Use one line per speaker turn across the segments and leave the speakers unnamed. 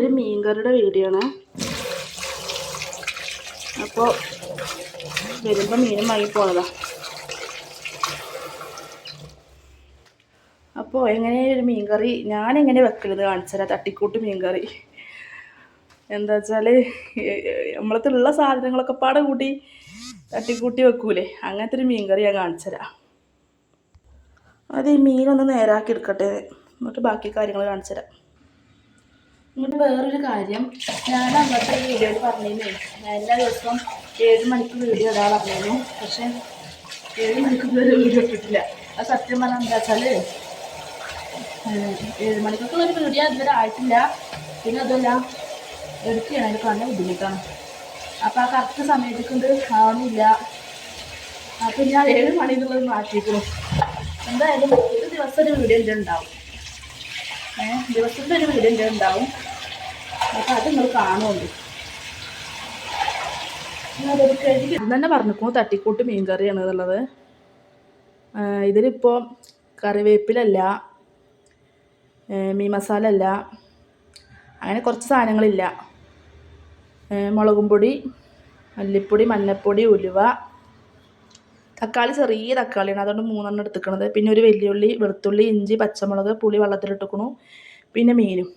ഒരു മീൻകറിയുടെ വീഡിയോ ആണ് അപ്പോൾ വരുമ്പോൾ മീനും വാങ്ങി പോണതാ അപ്പോൾ എങ്ങനെ ഒരു മീൻകറി? ഞാൻ എങ്ങനെ വെക്കരുത് കാണിച്ചുതരാം. തട്ടിക്കൂട്ട് മീൻകറി. എന്താ വെച്ചാൽ നമ്മളത്തുള്ള സാധനങ്ങളൊക്കെ പാടെ കൂട്ടി തട്ടിക്കൂട്ടി വെക്കൂലേ? അങ്ങനത്തെ ഒരു മീൻകറി ഞാൻ കാണിച്ചുതരാം. അത് ഈ മീനൊന്ന് നേരാക്കി എടുക്കട്ടെ. എന്നിട്ട് ബാക്കി കാര്യങ്ങൾ കാണിച്ചുതരാം. എന്നിട്ട് വേറൊരു കാര്യം. ഞാൻ അന്നത്തെ വീഡിയോയിൽ പറഞ്ഞിരുന്നേ ഞാൻ എല്ലാ ദിവസവും ഏഴ് മണിക്ക് വീഡിയോ ഇടാൻ പറഞ്ഞിരുന്നു. പക്ഷെ ഏഴ് മണിക്ക് ഇതുവരെ വീഡിയോ ഇട്ടിട്ടില്ല. അത് സത്യം പറഞ്ഞാൽ എന്താ വെച്ചാൽ ഏഴ് മണിക്കൊക്കെ ഒരു വീഡിയോ ഇതുവരെ ആയിട്ടില്ല. പിന്നെ അതല്ല എടുക്കുകയാണ് എനിക്ക് നല്ല ബുദ്ധിമുട്ടാണ്. അപ്പോൾ ആ കറക്റ്റ് സമയത്തേക്കൊണ്ട് ആവുന്നില്ല അപ്പം ഞാൻ ഏഴ് മണി എന്നുള്ളത് മാറ്റിയിരിക്കുന്നു എന്തായാലും ഒരു ദിവസം ഒരു വീഡിയോ ഉണ്ടാവും ഏഹ് ദിവസത്തെ ഒരു വീഡിയോ ഉണ്ടാവും നിങ്ങൾ ഇത് തന്നെ പറഞ്ഞിരിക്കുന്നു തട്ടിക്കൂട്ട് മീൻ കറിയാണ് എന്നുള്ളത്. ഇതിലിപ്പോൾ കറിവേപ്പിലല്ല മീൻ മസാല അല്ല അങ്ങനെ കുറച്ച് സാധനങ്ങളില്ല. മുളകും പൊടി മല്ലിപ്പൊടി മഞ്ഞൾപ്പൊടി ഉലുവ തക്കാളി ചെറിയ തക്കാളിയാണ്. അതുകൊണ്ട് മൂന്നെണ്ണം എടുത്തിക്കണത്. പിന്നെ ഒരു വെല്ലുള്ളി വെളുത്തുള്ളി ഇഞ്ചി പച്ചമുളക് പുളി വെള്ളത്തിലിട്ടുക്കണു പിന്നെ മീനും.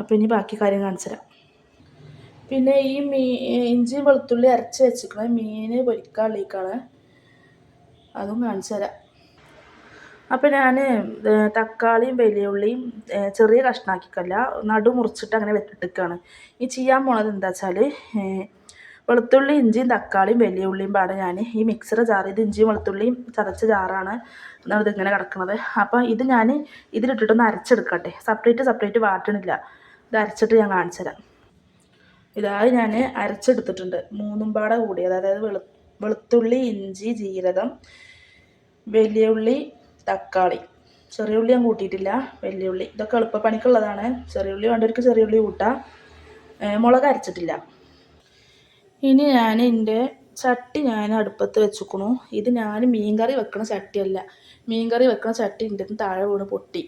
അപ്പോൾ ഇനി ബാക്കി കാര്യം കാണിച്ചു തരാം. പിന്നെ ഈ മീ ഇഞ്ചി വെളുത്തുള്ളി അരച്ച് വെച്ചിക്കണ മീൻ പൊരിക്കാളിക്കാണ് അതും കാണിച്ചു തരാം. അപ്പോൾ ഞാൻ തക്കാളിയും വലിയ ഉള്ളിയും ചെറിയ കഷ്ണാക്കിക്കല്ല നടു മുറിച്ചിട്ട് അങ്ങനെ വെട്ടിട്ടിരിക്കുകയാണ് ഈ ചെയ്യാൻ പോണത് എന്താ വെച്ചാൽ വെളുത്തുള്ളി ഇഞ്ചിയും തക്കാളിയും വലിയ ഉള്ളിയും പാടെ ഞാൻ ഈ മിക്സർ ജാർ ഇത് ഇഞ്ചിയും വെളുത്തുള്ളിയും ചതച്ച ജാറാണ് എന്നാണ് ഇതിങ്ങനെ കിടക്കുന്നത് അപ്പോൾ ഇത് ഞാൻ ഇതിലിട്ടിട്ടൊന്ന് അരച്ചെടുക്കട്ടെ. Separate separate വാട്ടണില്ല. ഇത് അരച്ചിട്ട് ഞാൻ കാണിച്ചു തരാം ഇതായി ഞാൻ അരച്ചെടുത്തിട്ടുണ്ട്. മൂന്നും പാടെ കൂടി അതായത് വെളു വെളുത്തുള്ളി ഇഞ്ചി ജീരകം വലിയ ഉള്ളി തക്കാളി. ചെറിയ ഉള്ളി ഞാൻ കൂട്ടിയിട്ടില്ല. വലിയ ഉള്ളി. ഇതൊക്കെ എളുപ്പപ്പണിക്കുള്ളതാണ്. ചെറിയ ഉള്ളി വേണ്ടവർക്ക് ചെറിയ ഉള്ളി കൂട്ടാം. മുളക് അരച്ചിട്ടില്ല. ഇനി ഞാൻ എന്റെ ചട്ടി ഞാൻ അടുപ്പത്ത് വെച്ചുക്കണു. ഇത് ഞാൻ മീൻകറി വെക്കണ ചട്ടിയല്ല. മീൻകറി വെക്കണ ചട്ടി എന്റെ താഴെ വീണ് പൊട്ടി.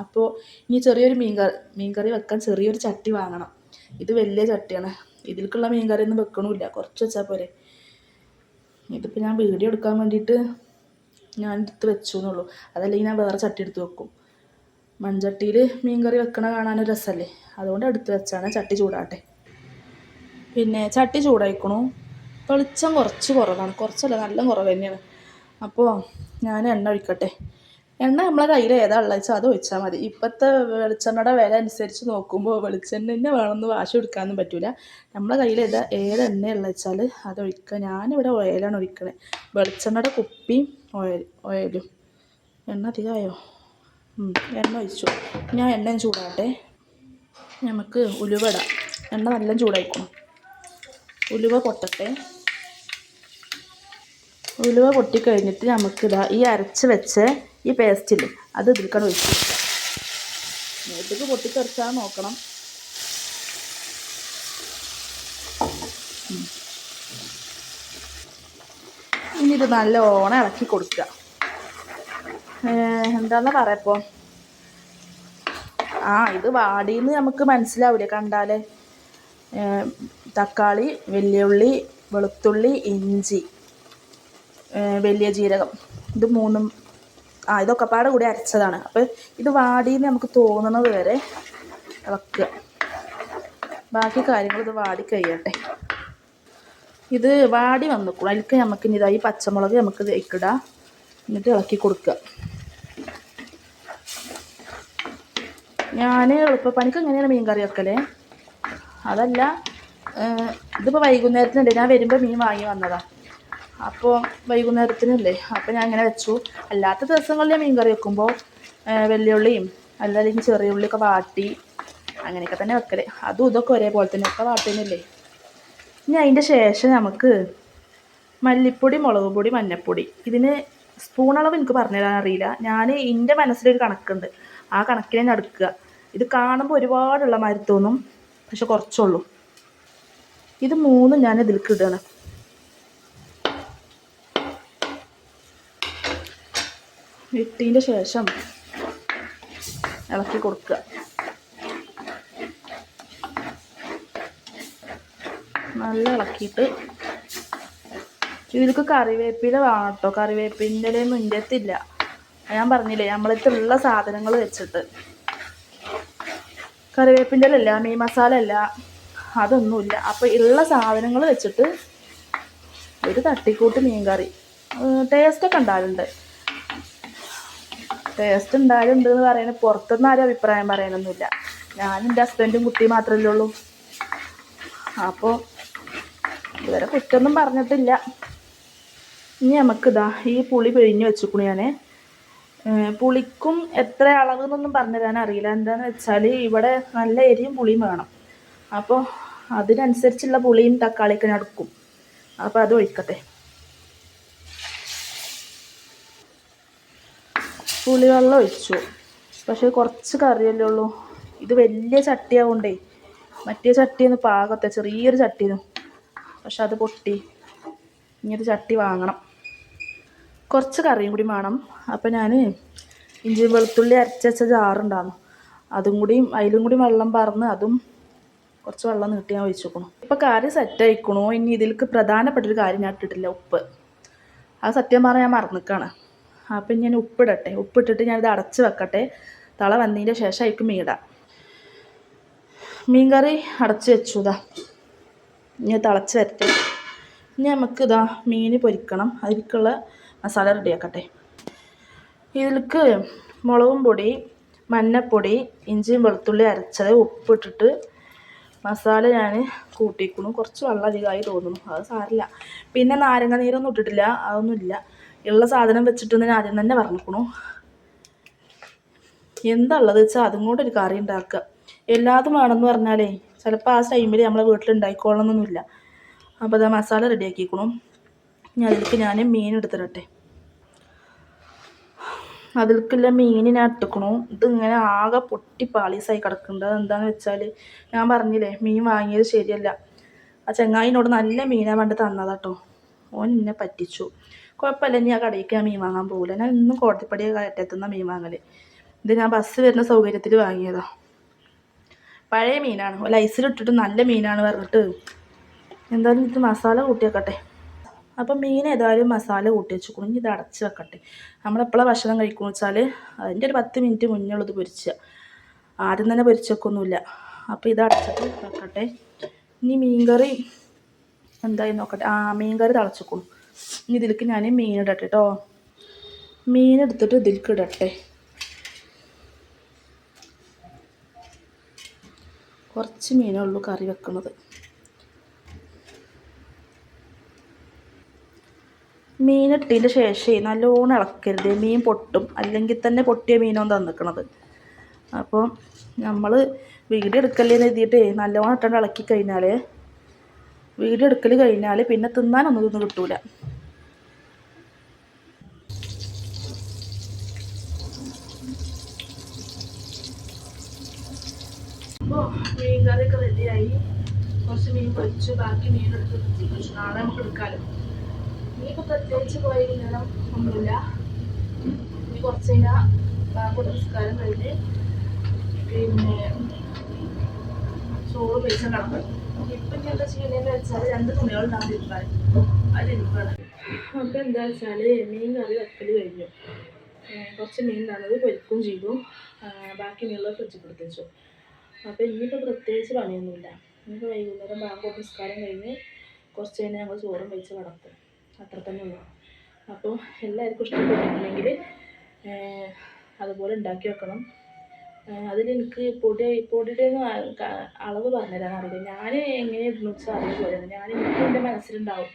അപ്പോൾ ഇനി ചെറിയൊരു മീൻ കറി മീൻ കറി വെക്കാൻ ചെറിയൊരു ചട്ടി വാങ്ങണം. ഇത് വലിയ ചട്ടിയാണ്. ഇതിലേക്കുള്ള മീൻകറി ഒന്നും വെക്കണമില്ല കുറച്ച് വെച്ചാൽ പോരെ. ഇതിപ്പോൾ ഞാൻ വീഡിയോ എടുക്കാൻ വേണ്ടിയിട്ട് ഞാൻ എടുത്ത് വെച്ചു എന്നുള്ളൂ അതല്ലെങ്കിൽ ഞാൻ വേറെ ചട്ടി എടുത്ത് വെക്കും. മൺചട്ടിയിൽ മീൻകറി വെക്കണ കാണാനൊരു രസമല്ലേ അതുകൊണ്ട് എടുത്ത് വെച്ചാണ് ചട്ടി ചൂടാട്ടെ. പിന്നെ ചട്ടി ചൂടായിക്കണു. വെളിച്ചം കുറച്ച് കുറവാണ്. കുറച്ചല്ല നല്ല കുറവ് തന്നെയാണ്. അപ്പോൾ ഞാൻ എണ്ണ ഒഴിക്കട്ടെ. എണ്ണ നമ്മളെ കയ്യിൽ ഏതാ ഉള്ളത് വെച്ചാൽ അത് ഒഴിച്ചാൽ മതി. ഇപ്പോഴത്തെ വെളിച്ചെണ്ണയുടെ വില അനുസരിച്ച് നോക്കുമ്പോൾ വെളിച്ചെണ്ണ തന്നെ വേണമെന്ന് വാശി എടുക്കാനൊന്നും പറ്റില്ല നമ്മളെ കയ്യിൽ ഏതാ ഏത് എണ്ണയുള്ള വെച്ചാൽ അത് ഒഴിക്കുക ഞാനിവിടെ ഓയിലാണ് ഒഴിക്കണേ. വെളിച്ചെണ്ണയുടെ കുപ്പിയും ഓയിൽ ഓയിലും എണ്ണ അധികമായോ? എണ്ണ ഒഴിച്ചു. ഞാൻ എണ്ണയും ചൂടാട്ടെ നമുക്ക് ഉലുവ ഇടാം. എണ്ണ നല്ല ചൂടായിക്കണം ഉലുവ പൊട്ടട്ടെ. ഉലുവ പൊട്ടിക്കഴിഞ്ഞിട്ട് നമുക്കിതാ ഈ അരച്ച് വെച്ച് ഈ പേസ്റ്റിൽ അത് ഇതിൽക്കണം ഒഴിച്ച് കൊടുക്കാം നേരത്തേക്ക് പൊട്ടിത്തെറിച്ചാൽ നോക്കണം. ഇനി ഇത് നല്ലോണം ഇളക്കി കൊടുക്കുക. എന്താന്ന് പറയപ്പോ ആ ഇത് വാടിയെന്ന് നമുക്ക് മനസ്സിലാവില്ല കണ്ടാലേ. തക്കാളി വെള്ളിയുള്ളി വെളുത്തുള്ളി ഇഞ്ചി വലിയ ജീരകം. ഇത് മൂന്നും ആ ഇതൊക്കെ പാടെ കൂടി അരച്ചതാണ്. അപ്പോൾ ഇത് വാടിയെന്ന് നമുക്ക് തോന്നുന്നത് വരെ ഇളക്കുക ബാക്കി കാര്യങ്ങൾ ഇത് വാടി കഴിയട്ടെ. ഇത് വാടി വന്നിക്കണം. അതിലേക്ക് നമുക്ക് ഇനി ഇതായി പച്ചമുളക് നമുക്ക് ഇക്കിടാം എന്നിട്ട് ഇളക്കി കൊടുക്കുക. ഞാൻ എളുപ്പപ്പണിക്ക് എങ്ങനെയാണ് മീൻ കറി വെക്കലേ? അതല്ല ഇതിപ്പോ ഇതിപ്പോൾ വൈകുന്നേരത്തിനുണ്ട്. ഞാൻ വരുമ്പോൾ മീൻ വാങ്ങി വന്നതാ. അപ്പോൾ വൈകുന്നേരത്തിനല്ലേ? അപ്പോൾ ഞാൻ ഇങ്ങനെ വെച്ചു. അല്ലാത്ത ദിവസങ്ങളിൽ മീൻകറി മീൻ കറി വെക്കുമ്പോൾ വെള്ളിയുള്ളിയും അല്ലെങ്കിൽ ചെറിയ ഉള്ളിയൊക്കെ വാട്ടി അങ്ങനെയൊക്കെ തന്നെ വെക്കൽ. അതും ഇതൊക്കെ ഒരേപോലെ തന്നെ. ഒക്കെ വാട്ടുന്നില്ലേ? ഇനി അതിന്റെ ശേഷം നമുക്ക് മല്ലിപ്പൊടി മുളക് പൊടി മഞ്ഞൾപ്പൊടി ഇതിന് സ്പൂൺ അളവ് എനിക്ക് പറഞ്ഞു തരാൻ അറിയില്ല. ഞാൻ എന്റെ മനസ്സിലൊരു കണക്കുണ്ട്. ആ കണക്കിനെ നടക്കുക ഇത് കാണുമ്പോൾ ഒരുപാടുള്ള മാതിരി തോന്നും പക്ഷെ കുറച്ചുള്ളൂ. ഇത് മൂന്നും ഞാൻ ഇതിലേക്ക് ഇടുകയാണ് ഇട്ടതിന്റെ ശേഷം ഇളക്കി കൊടുക്കുക. നല്ല ഇളക്കിയിട്ട് ഇതിലേക്ക് കറിവേപ്പില വേണം കേട്ടോ കറിവേപ്പിന്റെ മുൻകത്തില്ല ഞാൻ പറഞ്ഞില്ലേ നമ്മളടുത്തുള്ള സാധനങ്ങൾ വെച്ചിട്ട്. കറിവേപ്പിന്റെ അല്ല മീൻ മസാല അല്ല അതൊന്നുമില്ല. അപ്പോൾ ഉള്ള സാധനങ്ങൾ വെച്ചിട്ട് ഒരു തട്ടിക്കൂട്ട് മീൻ കറി ടേസ്റ്റൊക്കെ ഉണ്ടാവുന്നുണ്ട് ടേസ്റ്റ് ഉണ്ടാവലുണ്ട് എന്ന് പറയുന്നത് പുറത്തുനിന്ന് ആരും അഭിപ്രായം പറയാനൊന്നുമില്ല. ഞാനും എന്റെ ഹസ്ബൻഡും കുട്ടി മാത്രമല്ലേ ഉള്ളൂ. അപ്പോൾ ഇതുവരെ കുറ്റമൊന്നും പറഞ്ഞിട്ടില്ല. ഇനി നമുക്കിതാ ഈ പുളി പിഴിഞ്ഞ് വെച്ചിക്കുണു ഞാൻ പുളിക്കും എത്ര അളവ് എന്നൊന്നും പറഞ്ഞു തരാൻ അറിയില്ല. എന്താണെന്ന് വെച്ചാൽ ഇവിടെ നല്ല എരിയും പുളിയും വേണം. അപ്പോൾ അതിനനുസരിച്ചുള്ള പുളിയും തക്കാളിയൊക്കെ ഞാൻ എടുക്കും. അപ്പോൾ അത് ഒഴിക്കട്ടെ. പുളിവെള്ളം ഒഴിച്ചു. പക്ഷേ കുറച്ച് കറിയല്ലേ ഉള്ളൂ. ഇത് വലിയ ചട്ടിയാവുകൊണ്ടേ മറ്റേ ചട്ടിന്ന് പാകത്തെ ചെറിയൊരു ചട്ടിന്നു. പക്ഷെ അത് പൊട്ടി. ഇങ്ങനത്തെ ചട്ടി വാങ്ങണം. കുറച്ച് കറിയും കൂടി വേണം. അപ്പം ഞാൻ ഇഞ്ചി വെളുത്തുള്ളി അരച്ചച്ച വെച്ച ജാറുണ്ടായിരുന്നു അതും കൂടി അതിലും കൂടി വെള്ളം പറന്ന് അതും കുറച്ച് വെള്ളം നീട്ടി ഞാൻ ഒഴിച്ചേക്കണു. ഇപ്പം കറി സെറ്റ് ആയിക്കണു. ഇനി ഇതിലേക്ക് പ്രധാനപ്പെട്ടൊരു കാര്യം ഞാൻ ഇട്ടിട്ടില്ല ഉപ്പ്. ആ സത്യം പറഞ്ഞാൽ ഞാൻ മറന്നിക്കാണ്. അപ്പം ഞാൻ ഉപ്പിടട്ടെ. ഉപ്പിട്ടിട്ട് ഞാനിത് അടച്ച് വെക്കട്ടെ. തള വന്നതിന്റെ ശേഷം അതിക്ക് മീടാം മീൻ കറി അടച്ച് വെച്ചു ഇതാ ഇനി തിളച്ച് വരട്ടെ. ഇനി നമുക്ക് ഇതാ മീൻ പൊരിക്കണം. അതിലേക്കുള്ള മസാല റെഡിയാക്കട്ടെ ഇതിലേക്ക് മുളകും പൊടി മഞ്ഞപ്പൊടി ഇഞ്ചിയും വെളുത്തുള്ളി അരച്ചത് ഉപ്പിട്ടിട്ട് മസാല ഞാൻ കൂട്ടിക്കുന്നു കുറച്ച് വെള്ളം അധികമായി തോന്നുന്നു. അത് സാരില്ല. പിന്നെ നാരങ്ങ നീരൊന്നും ഇട്ടിട്ടില്ല. അതൊന്നുമില്ല. ഉള്ള സാധനം വെച്ചിട്ട് ഞാൻ ആദ്യം തന്നെ പറഞ്ഞിരിക്കണു എന്താ ഉള്ളത് വെച്ചാൽ അതും കൂടെ ഒരു കറി ഉണ്ടാക്കുക. എല്ലാതും വേണമെന്ന് പറഞ്ഞാലേ ചിലപ്പോൾ ആ ടൈമിൽ നമ്മളെ വീട്ടിൽ ഉണ്ടായിക്കോളണമെന്നൊന്നുമില്ല. അപ്പോൾ അതാ മസാല റെഡിയാക്കിക്കണം ഇനി അതിലേക്ക് ഞാൻ മീൻ എടുത്തിടട്ടെ. അതിലേക്കുള്ള മീൻ ഞാൻ ഇട്ടുക്കണു. ഇതിങ്ങനെ ആകെ പൊട്ടി പാളീസായി കിടക്കുന്നുണ്ട്. അതെന്താണെന്ന് വെച്ചാൽ ഞാൻ പറഞ്ഞില്ലേ മീൻ വാങ്ങിയത് ശരിയല്ല. ആ ചെങ്ങായിനോട് നല്ല മീനാണ് വേണ്ടി തന്നതാട്ടോ. ഓൻ എന്നെ പറ്റിച്ചു. കുഴപ്പമില്ല ഇനി ആ കടയിലേക്ക് ഞാൻ മീൻ വാങ്ങാൻ പോകില്ല ഞാൻ ഇന്നും കോടതിപ്പടി കയറ്റത്തുന്ന മീൻ വാങ്ങൽ ഇത് ഞാൻ ബസ് വരുന്ന സൗകര്യത്തിൽ വാങ്ങിയതാ. പഴയ മീനാണ്. വല്ല ഐസിലിട്ടിട്ട് നല്ല മീനാണ് പറഞ്ഞിട്ട്. എന്തായാലും ഇത് മസാല കൂട്ടിയേക്കട്ടെ. അപ്പം മീൻ ഏതായാലും മസാല കൂട്ടി വെച്ചു കുഞ്ഞ് ഇത് അടച്ച് വെക്കട്ടെ. നമ്മളെപ്പോഴാണ് ഭക്ഷണം കഴിക്കുമെന്ന് വെച്ചാൽ അതിന്റെ ഒരു പത്ത് മിനിറ്റ് മുന്നേ ഉള്ളത് പൊരിച്ച. ആദ്യം തന്നെ പൊരിച്ചൊക്കൊന്നുമില്ല. അപ്പോൾ ഇത് അടച്ചിട്ട് വെക്കട്ടെ. ഇനി മീൻകറി എന്തായി നോക്കട്ടെ. ആ മീൻകറി തിളച്ചിക്കണം ഇനി ഇതിലേക്ക് ഞാൻ മീൻ ഇടട്ടെ കേട്ടോ മീൻ എടുത്തിട്ട് ഇതിലേക്ക് ഇടട്ടെ. കുറച്ച് മീനേ ഉള്ളൂ കറി വെക്കുന്നത് മീനിട്ടതിന്റെ ശേഷം നല്ലോണം ഇളക്കരുത്. മീൻ പൊട്ടും. അല്ലെങ്കിൽ തന്നെ പൊട്ടിയ മീനോ തന്നിക്കണത്. അപ്പോൾ നമ്മൾ വീഡിയോ എടുക്കല്ലേന്ന് എഴുതിയിട്ട് നല്ലോണം ഇട്ടാണ്ട് ഇളക്കി കഴിഞ്ഞാൽ വീട് എടുക്കൽ കഴിഞ്ഞാൽ പിന്നെ തിന്നാനൊന്നും ഇതൊന്നും കിട്ടൂല. അപ്പോൾ മീൻ കറിയൊക്കെ റെഡിയായി കുറച്ച് മീൻ പൊരിച്ചു ബാക്കി മീൻ എടുത്ത് വെച്ചു നാളെ നമുക്ക് എടുക്കാമല്ലോ ഇനിയിപ്പോൾ പ്രത്യേകിച്ച് വൈകുന്നേരം ഒന്നുമില്ല. ഇനി കുറച്ച് കഴിഞ്ഞാൽ ബാക്കി നമസ്കാരം കഴിഞ്ഞ് പിന്നെ ചോറ് പൈസ കണക്കും ഇപ്പം ഞാൻ എന്താ ചെയ്യുന്നതെന്ന് വെച്ചാൽ രണ്ട് തുണികളുണ്ടാകും തിരുമ്പാൻ അത് തിരുമ്പാണ് അപ്പം എന്താ വെച്ചാൽ മീൻ കറി വെക്കൽ കഴിഞ്ഞു. കുറച്ച് മീൻ തന്നത് പൊരിക്കും ചെയ്തു. ബാക്കി മീനുള്ള ഫ്രിഡ്ജിൽ കൊടുത്തു വെച്ചു. അപ്പോൾ ഇനിയിപ്പോൾ പ്രത്യേകിച്ച് പണിയൊന്നുമില്ല. ഇനിയിപ്പോൾ വൈകുന്നേരം ബാങ്കോട്ട് നിസ്കാരം കഴിഞ്ഞ് കുറച്ച് കഴിഞ്ഞ് ഞങ്ങൾ ചോറും കഴിച്ച് കിടക്കും അത്ര തന്നെ ഉള്ളൂ. അപ്പോൾ എല്ലാവർക്കും ഇഷ്ടപ്പെട്ടിട്ടുണ്ടെങ്കിൽ അതുപോലെ ഉണ്ടാക്കി വെക്കണം. അതിൽ എനിക്ക് പൊടി പൊടിയുടെ അളവ് പറഞ്ഞുതരാൻ അറിയില്ല. ഞാൻ എങ്ങനെ ഇടുന്നു വെച്ചാൽ അതേപോലെയാണ് ഞാൻ എനിക്ക് എന്റെ മനസ്സിലുണ്ടാവും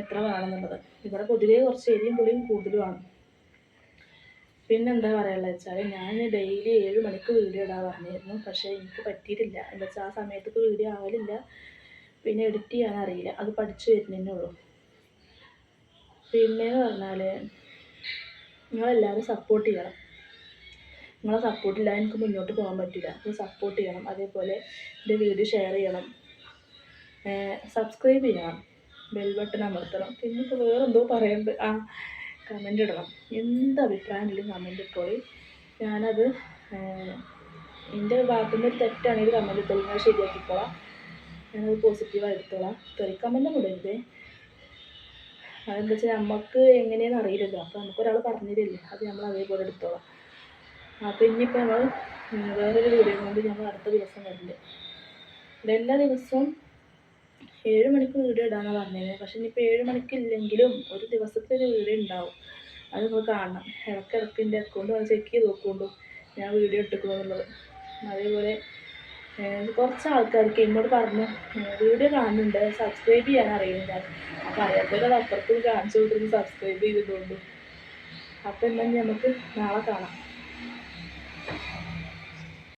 എത്ര വേണമെന്നുള്ളത്. ഇവിടെ പൊതുവേ കുറച്ച് എരിയും പുളിയും കൂടുതലുമാണ് പിന്നെ എന്താ പറയാനുള്ളത് വെച്ചാൽ ഞാൻ ഡെയിലി ഏഴ് മണിക്ക് വീഡിയോ ഇടാൻ പറഞ്ഞിരുന്നു. പക്ഷേ എനിക്ക് പറ്റിയിട്ടില്ല. എന്താ വെച്ചാൽ ആ സമയത്തേക്ക് വീഡിയോ ആവലില്ല. പിന്നെ എഡിറ്റ് ചെയ്യാൻ അറിയില്ല. അത് പഠിച്ചു വരുന്നതന്നെ ഉള്ളൂ. പിന്നെ എന്ന് പറഞ്ഞാൽ നിങ്ങളെല്ലാവരും സപ്പോർട്ട് ചെയ്യണം. നിങ്ങളെ സപ്പോർട്ടില്ലാതെ എനിക്ക് മുന്നോട്ട് പോകാൻ പറ്റില്ല. നിങ്ങൾ സപ്പോർട്ട് ചെയ്യണം. അതേപോലെ എന്റെ വീഡിയോ ഷെയർ ചെയ്യണം. സബ്സ്ക്രൈബ് ചെയ്യണം. ബെൽ ബട്ടൺ അമർത്തണം. പിന്നെ ഇപ്പോൾ വേറെ എന്തോ പറയുന്നത് ആ കമന്റ് ഇടണം. എന്ത് അഭിപ്രായം ഉണ്ടെങ്കിലും കമന്റ് ഇട്ടോളി. ഞാനത് എന്റെ ഭാഗത്തുനിന്ന് തെറ്റാണെങ്കിൽ കമന്റ് ഇട്ടോളി. ഞാൻ ശരിയാക്കിക്കോളാം. ഞാനത് പോസിറ്റീവായി എടുത്തോളാം. തെറിക്കമൊന്നും ഇടരുത്. അതെന്താ വെച്ചാൽ നമുക്ക് എങ്ങനെയാണെന്ന് അറിയില്ലല്ലോ. അപ്പോൾ നമുക്കൊരാൾ പറഞ്ഞു തരില്ലേ അത് നമ്മൾ അതേപോലെ എടുത്തോളാം. അപ്പോൾ ഇനിയിപ്പോൾ നമ്മൾ വേറൊരു വീഡിയോ കൊണ്ട് ഞങ്ങൾ അടുത്ത ദിവസം വരുന്നുണ്ട് എല്ലാ ദിവസവും ഏഴ് മണിക്ക് വീഡിയോ ഇടാന്നാണ് പറഞ്ഞത് പക്ഷെ ഇനിയിപ്പോൾ ഏഴ് മണിക്ക് ഇല്ലെങ്കിലും ഒരു ദിവസത്തെ ഒരു വീഡിയോ ഉണ്ടാവും അത് നിങ്ങൾ കാണണം. ഇടയ്ക്കിടയ്ക്ക് എന്റെ അക്കൗണ്ട് വന്ന് ചെക്ക് ചെയ്ത് നോക്കുകൊണ്ടു ഞാൻ വീഡിയോ ഇട്ടിട്ടുള്ളത്. അതേപോലെ കുറച്ച് ആൾക്കാർക്ക് എന്നോട് പറഞ്ഞു വീഡിയോ കാണുന്നുണ്ട് സബ്സ്ക്രൈബ് ചെയ്യാൻ അറിയുന്നില്ല. അപ്പോൾ അറിയാത്തവരത് അപ്പുറത്തും കാണിച്ചു കൊടുത്ത് സബ്സ്ക്രൈബ് ചെയ്തിട്ടുണ്ട് അപ്പോൾ എന്നാൽ നമുക്ക് നാളെ കാണാം.